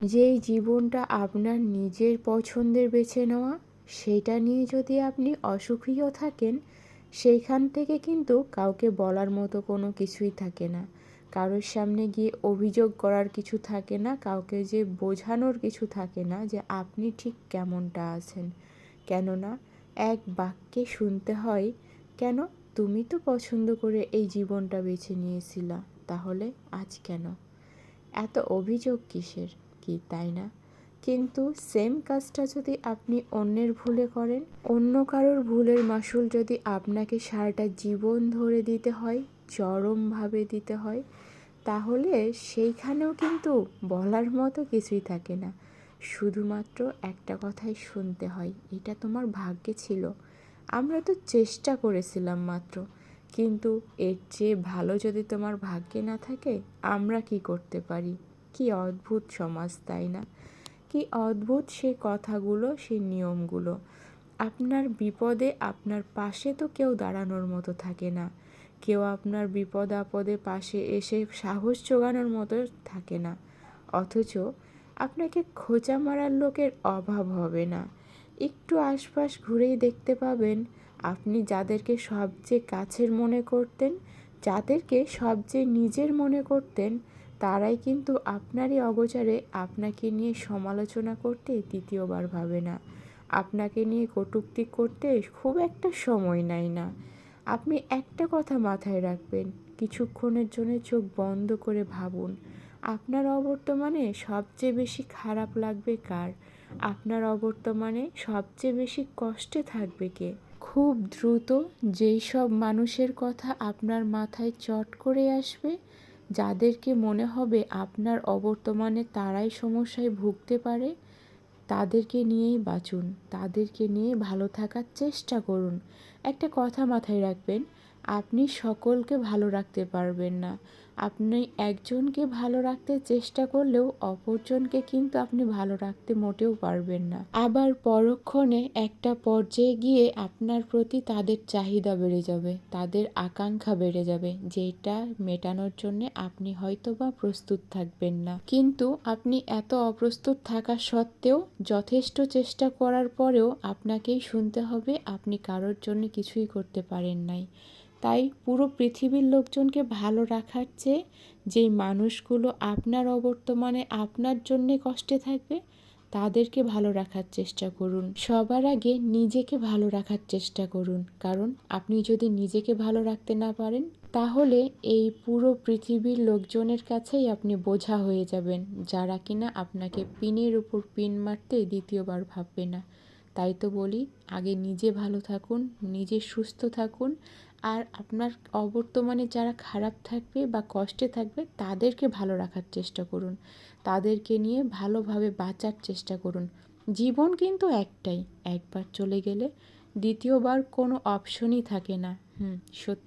যেই জীবনটা আপনার নিজের পছন্দের বেছে নেওয়া, সেটা নিয়ে যদি আপনি অসুখীও থাকেন, সেইখান থেকে কিন্তু কাউকে বলার মতো কোনো কিছুই থাকে না। কারোর সামনে গিয়ে অভিযোগ করার কিছু থাকে না, কাউকে যে বোঝানোর কিছু থাকে না যে আপনি ঠিক কেমনটা আছেন। কেননা, এক বাক্যে শুনতে হয়, কেন? তুমি তো পছন্দ করে এই জীবনটা বেছে নিয়েছিলা, তাহলে আজ কেন? এত অভিযোগ কিসের? কি, তাই না? কিন্তু সেম কাজটা যদি আপনি অন্যের ভুলে করেন, অন্য কারোর ভুলের মাসুল যদি আপনাকে সারাটা জীবন ধরে দিতে হয়, চরমভাবে দিতে হয়, তাহলে সেইখানেও কিন্তু বলার মতো কিছুই থাকে না। শুধুমাত্র একটা কথাই শুনতে হয়, এটা তোমার ভাগ্যে ছিল। আমরা তো চেষ্টা করেছিলাম মাত্র, কিন্তু এর চেয়ে ভালো যদি তোমার ভাগ্যে না থাকে, আমরা কি করতে পারি? কি অদ্ভুত সমাজ, তাই না? কি অদ্ভুত সে কথাগুলো, সেই নিয়মগুলো। আপনার বিপদে আপনার পাশে তো কেউ দাঁড়ানোর মতো থাকে না। কেউ আপনার বিপদ আপদে পাশে এসে সাহস জোগানোর মতো থাকে না। অথচ আপনাকে খোঁচা মারার লোকের অভাব হবে না। একটু আশপাশ ঘুরেই দেখতে পাবেন, আপনি যাদেরকে সবচেয়ে কাছের মনে করতেন, যাদেরকে সবচেয়ে নিজের মনে করতেন তারাই কিন্তু আপনারই অগোচরে আপনাকে নিয়ে সমালোচনা করতে দ্বিতীয়বার ভাবে না। আপনাকে নিয়ে কটূক্তি করতে খুব একটা সময় নেয় না। আপনি একটা কথা মাথায় রাখবেন, কিছুক্ষণের জন্য চোখ বন্ধ করে ভাবুন, আপনার অবর্তমানে সবচেয়ে বেশি খারাপ লাগবে কার? আপনার অবর্তমানে সবচেয়ে বেশি কষ্টে থাকবে কে? খুব দ্রুত যেই সব মানুষের কথা আপনার মাথায় চট করে আসবে যাদেরকে মনে হবে আপনার অবর্তমানে তারাই সমস্যায় ভুগতে পারে, তাদেরকে নিয়েই বাঁচুন, তাদেরকে নিয়ে ভালো থাকার চেষ্টা করুন। একটা কথা মাথায় রাখবেন আপনি সকলকে ভালো রাখতে পারবেন না। আপনি একজনকে ভালো রাখতে চেষ্টা করলেও অপরজনকে কিন্তু আপনি ভালো রাখতে মোটেও পারবেন না। আবার পরক্ষণে একটা পর্যায়ে গিয়ে আপনার প্রতি তাদের চাহিদা বেড়ে যাবে, তাদের আকাঙ্ক্ষা বেড়ে যাবে, যেটা মেটানোর জন্য আপনি হয়তো বা প্রস্তুত থাকবেন না। কিন্তু আপনি এত অপ্রস্তুত থাকা সত্ত্বেও যথেষ্ট চেষ্টা করার পরেও আপনাকেই শুনতে হবে, আপনি কারোর জন্য কিছুই করতে পারেন নাই। তাই পুরো পৃথিবীর লোকজনকে ভালো রাখার চেয়ে যেই মানুষগুলো আপনার অবর্তমানে আপনার জন্যে কষ্টে থাকবে, তাদেরকে ভালো রাখার চেষ্টা করুন। সবার আগে নিজেকে ভালো রাখার চেষ্টা করুন। কারণ আপনি যদি নিজেকে ভালো রাখতে না পারেন, তাহলে এই পুরো পৃথিবীর লোকজনের কাছেই আপনি বোঝা হয়ে যাবেন, যারা কিনা আপনাকে পিনের উপর পিন মারতে দ্বিতীয়বার ভাববে না। তাই তো বলি, আগে নিজে ভালো থাকুন, নিজে সুস্থ থাকুন। আর আপনার অবর্তমানে যারা খারাপ থাকবে বা কষ্টে থাকবে, তাদেরকে ভালো রাখার চেষ্টা করুন। তাদেরকে নিয়ে ভালোভাবে বাঁচার চেষ্টা করুন। জীবন কিন্তু একটাই, একবার চলে গেলে দ্বিতীয়বার কোনো অপশনই থাকে না। হুম, সত্যি।